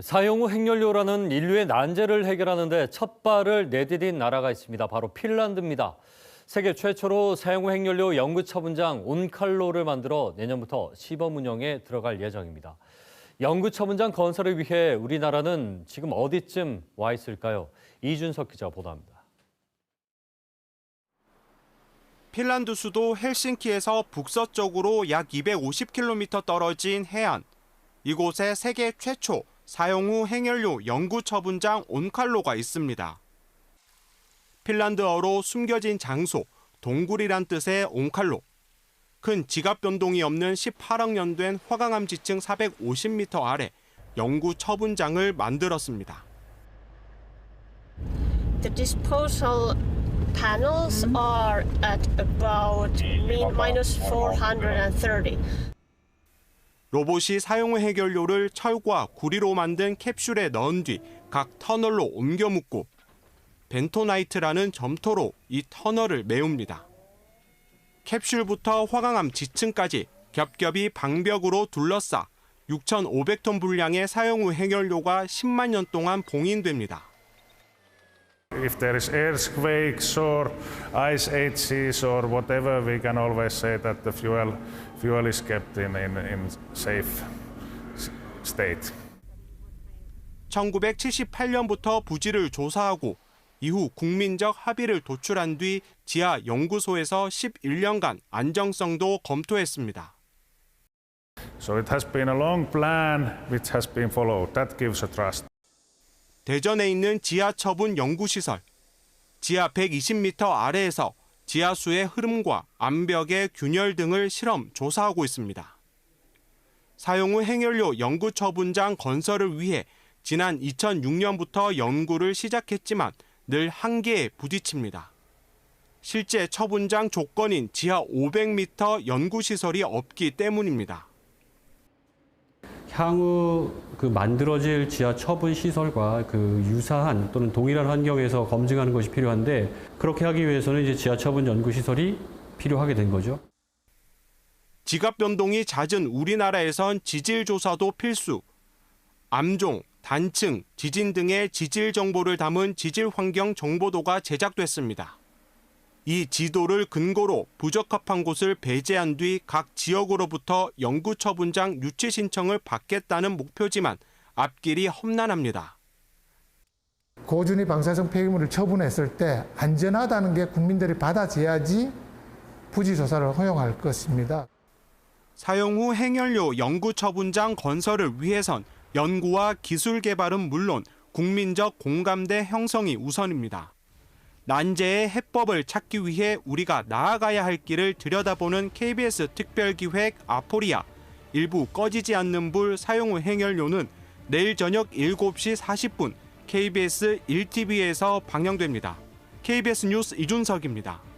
사용 후 핵연료라는 인류의 난제를 해결하는데 첫 발을 내디딘 나라가 있습니다. 바로 핀란드입니다. 세계 최초로 사용 후 핵연료 연구 처분장 온칼로를 만들어 내년부터 시범 운영에 들어갈 예정입니다. 연구 처분장 건설을 위해 우리나라는 지금 어디쯤 와 있을까요? 이준석 기자 보도합니다. 핀란드 수도 헬싱키에서 북서쪽으로 약 250km 떨어진 해안. 이곳에 세계 최초 사용 후 핵연료 연구 처분장 온칼로가 있습니다. 핀란드어로 숨겨진 장소, 동굴이란 뜻의 온칼로. 큰 지각 변동이 없는 18억 년 된 화강암 지층 450m 아래 연구 처분장을 만들었습니다. The disposal panels are at about min- minus 430. 로봇이 사용 후 해결료를 철과 구리로 만든 캡슐에 넣은 뒤 각 터널로 옮겨 묻고 벤토나이트라는 점토로 이 터널을 메웁니다. 캡슐부터 화강암 지층까지 겹겹이 방벽으로 둘러싸 6,500톤 분량의 사용 후 해결료가 10만 년 동안 봉인됩니다. If there is earthquakes or ice ages or whatever, we can always say that the fuel, fuel is kept in, in, in safe state. 1978년부터 부지를 조사하고 이후 국민적 합의를 도출한 뒤 지하 연구소에서 11년간 안정성도 검토했습니다. So it has been a long plan which has been followed. That gives a trust. 대전에 있는 지하 처분 연구시설. 지하 120m 아래에서 지하수의 흐름과 암벽의 균열 등을 실험 조사하고 있습니다. 사용 후 핵연료 연구 처분장 건설을 위해 지난 2006년부터 연구를 시작했지만 늘 한계에 부딪힙니다. 실제 처분장 조건인 지하 500m 연구시설이 없기 때문입니다. 향후 그 만들어질 지하 처분 시설과 그 유사한 또는 동일한 환경에서 검증하는 것이 필요한데 그렇게 하기 위해서는 이제 지하 처분 연구 시설이 필요하게 된 거죠. 지각 변동이 잦은 우리나라에선 지질 조사도 필수. 암종, 단층, 지진 등의 지질 정보를 담은 지질 환경 정보도가 제작됐습니다. 이 지도를 근거로 부적합한 곳을 배제한 뒤 각 지역으로부터 연구 처분장 유치 신청을 받겠다는 목표지만 앞길이 험난합니다. 고준위 방사성 폐기물을 처분했을 때 안전하다는 게 국민들이 받아줘야지 부지 조사를 허용할 것입니다. 사용 후 핵연료 연구 처분장 건설을 위해선 연구와 기술 개발은 물론 국민적 공감대 형성이 우선입니다. 난제의 해법을 찾기 위해 우리가 나아가야 할 길을 들여다보는 KBS 특별기획 아포리아 일부 꺼지지 않는 불 사용 후 핵연료는 내일 저녁 7시 40분 KBS 1TV에서 방영됩니다. KBS 뉴스 이준석입니다.